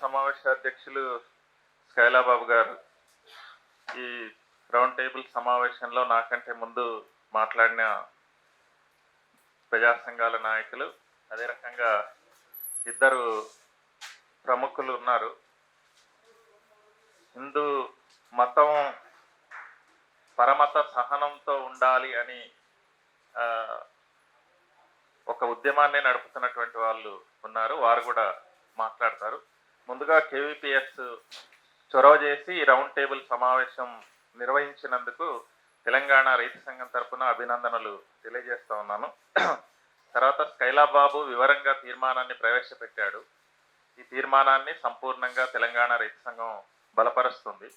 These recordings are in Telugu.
సమావేశ అధ్యక్షులు స్కైలాబాబు గారు. ఈ రౌండ్ టేబుల్ సమావేశంలో నాకంటే ముందు మాట్లాడిన ప్రజా సంఘాల నాయకులు అదే రకంగా ఇద్దరు ప్రముఖులు ఉన్నారు. హిందూ మతం పరమత సహనంతో ఉండాలి అని ఒక ఉద్యమాన్ని నడుపుతున్నటువంటి వాళ్ళు ఉన్నారు. వారు కూడా మాట్లాడతారు. ముందుగా కేవీపీఎస్ చొరవ చేసి రౌండ్ టేబుల్ సమావేశం నిర్వహించినందుకు తెలంగాణ రైతు సంఘం తరఫున అభినందనలు తెలియజేస్తా ఉన్నాను. తర్వాత స్కైలాబాబు వివరంగా తీర్మానాన్ని ప్రవేశపెట్టాడు. ఈ తీర్మానాన్ని సంపూర్ణంగా తెలంగాణ రైతు సంఘం బలపరుస్తుంది.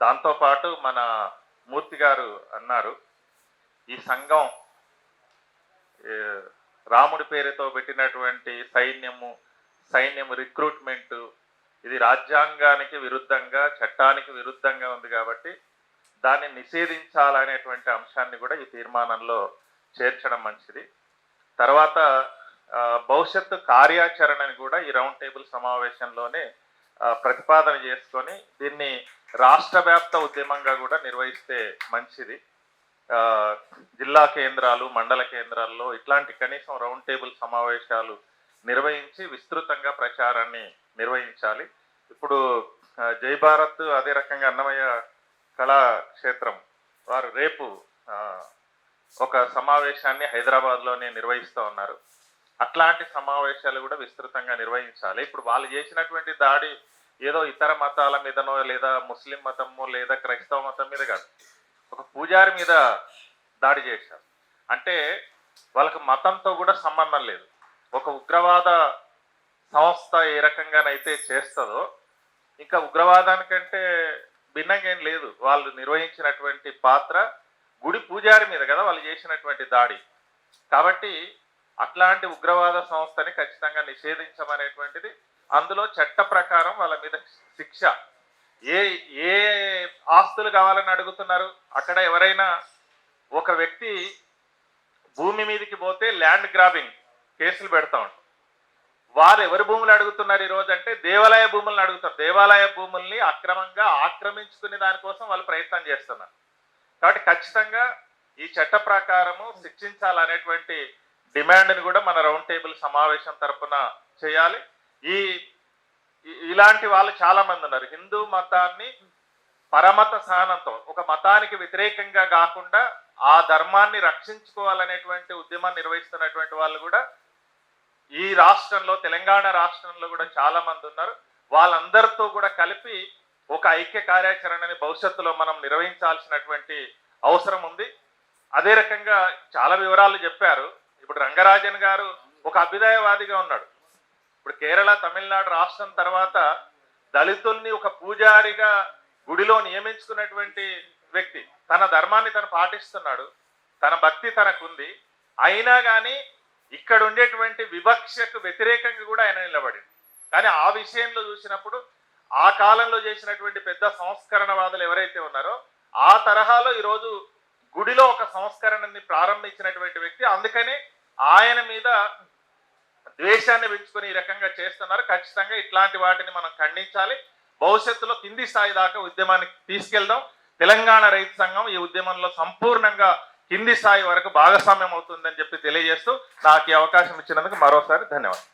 దాంతోపాటు మన మూర్తి గారు అన్నారు ఈ సంఘం రాముడి పేరుతో పెట్టినటువంటి సైన్యము సైన్యం రిక్రూట్మెంట్ ఇది రాజ్యాంగానికి విరుద్ధంగా చట్టానికి విరుద్ధంగా ఉంది కాబట్టి దాన్ని నిషేధించాలనేటువంటి అంశాన్ని కూడా ఈ తీర్మానంలో చేర్చడం మంచిది. తర్వాత భవిష్యత్తు కార్యాచరణని కూడా ఈ రౌండ్ టేబుల్ సమావేశంలోనే ప్రతిపాదన చేసుకొని దీన్ని రాష్ట్ర వ్యాప్త ఉద్యమంగా కూడా నిర్వహిస్తే మంచిది. జిల్లా కేంద్రాలు మండల కేంద్రాల్లో ఇట్లాంటి కనీసం రౌండ్ టేబుల్ సమావేశాలు నిర్వహించి విస్తృతంగా ప్రచారాన్ని నిర్వహించాలి. ఇప్పుడు జై భారత్ అదే రకంగా అన్నమయ్య కళాక్షేత్రం వారు రేపు ఒక సమావేశాన్ని హైదరాబాద్లోనే నిర్వహిస్తూ ఉన్నారు. అట్లాంటి సమావేశాలు కూడా విస్తృతంగా నిర్వహించాలి. ఇప్పుడు వాళ్ళు చేసినటువంటి దాడి ఏదో ఇతర మతాల మీదనో లేదా ముస్లిం మతమో లేదా క్రైస్తవ మతం మీద కాదు. ఒక పూజారి మీద దాడి చేశారు. అంటే వాళ్ళకి మతంతో కూడా సంబంధం లేదు. ఒక ఉగ్రవాద సంస్థ ఏ రకంగానైతే చేస్తుందో ఇంకా ఉగ్రవాదానికంటే భిన్నంగా ఏం లేదు. వాళ్ళు నిర్వహించినటువంటి పాత్ర గుడి పూజారి మీద కదా వాళ్ళు చేసినటువంటి దాడి. కాబట్టి అట్లాంటి ఉగ్రవాద సంస్థని ఖచ్చితంగా నిషేధించమనేటువంటిది అందులో చట్ట ప్రకారం వాళ్ళ మీద శిక్ష. ఏ ఏ ఆస్తులు కావాలని అడుగుతున్నారు? అక్కడ ఎవరైనా ఒక వ్యక్తి భూమి మీదకి పోతే ల్యాండ్ గ్రాబింగ్. కేసులు పెడతా ఉంటారు వారు ఎవరి భూములు అడుగుతున్నారు ఈరోజు అంటే దేవాలయ భూములను అడుగుతారు. దేవాలయ భూముల్ని అక్రమంగా ఆక్రమించుకునే దానికోసం వాళ్ళు ప్రయత్నం చేస్తున్నారు. కాబట్టి ఖచ్చితంగా ఈ చట్ట ప్రకారము శిక్షించాలనేటువంటి డిమాండ్ని కూడా మన రౌండ్ టేబుల్ సమావేశం తరఫున చేయాలి. ఈ ఈ- ఇలాంటి వాళ్ళు చాలా మంది ఉన్నారు. హిందూ మతాన్ని పరమత సహనంతో ఒక మతానికి వ్యతిరేకంగా కాకుండా ఆ ధర్మాన్ని రక్షించుకోవాలనేటువంటి ఉద్యమాన్ని నిర్వహిస్తున్నటువంటి వాళ్ళు కూడా ఈ రాష్ట్రంలో తెలంగాణ రాష్ట్రంలో కూడా చాలా మంది ఉన్నారు. వాళ్ళందరితో కూడా కలిపి ఒక ఐక్య కార్యాచరణని భవిష్యత్తులో మనం నిర్వహించాల్సినటువంటి అవసరం ఉంది. అదే రకంగా చాలా వివరాలు చెప్పారు. ఇప్పుడు రంగరాజన్ గారు ఒక అభ్యుదయవాదిగా ఉన్నాడు. ఇప్పుడు కేరళ తమిళనాడు రాష్ట్రం తర్వాత దళితుల్ని ఒక పూజారిగా గుడిలో నియమించుకున్నటువంటి వ్యక్తి. తన ధర్మాన్ని తను పాటిస్తున్నాడు. తన భక్తి తనకుంది. అయినా కానీ ఇక్కడ ఉండేటువంటి వివక్షకు వ్యతిరేకంగా కూడా ఆయన నిలబడింది. కానీ ఆ విషయంలో చూసినప్పుడు ఆ కాలంలో చేసినటువంటి పెద్ద సంస్కరణవాదులు ఎవరైతే ఉన్నారో ఆ తరహాలో ఈరోజు గుడిలో ఒక సంస్కరణని ప్రారంభించినటువంటి వ్యక్తి అందుకని ఆయన మీద ద్వేషాన్ని పెంచుకొని ఈ రకంగా చేస్తున్నారు. ఖచ్చితంగా ఇట్లాంటి వాటిని మనం ఖండించాలి. భవిష్యత్తులో కింది స్థాయి దాకా ఉద్యమానికి తీసుకెళ్దాం. తెలంగాణ రైతు సంఘం ఈ ఉద్యమంలో సంపూర్ణంగా కింది స్థాయి వరకు భాగస్వామ్యం అవుతుందని చెప్పి తెలియజేస్తూ నాకు ఈ అవకాశం ఇచ్చినందుకు మరోసారి ధన్యవాదాలు.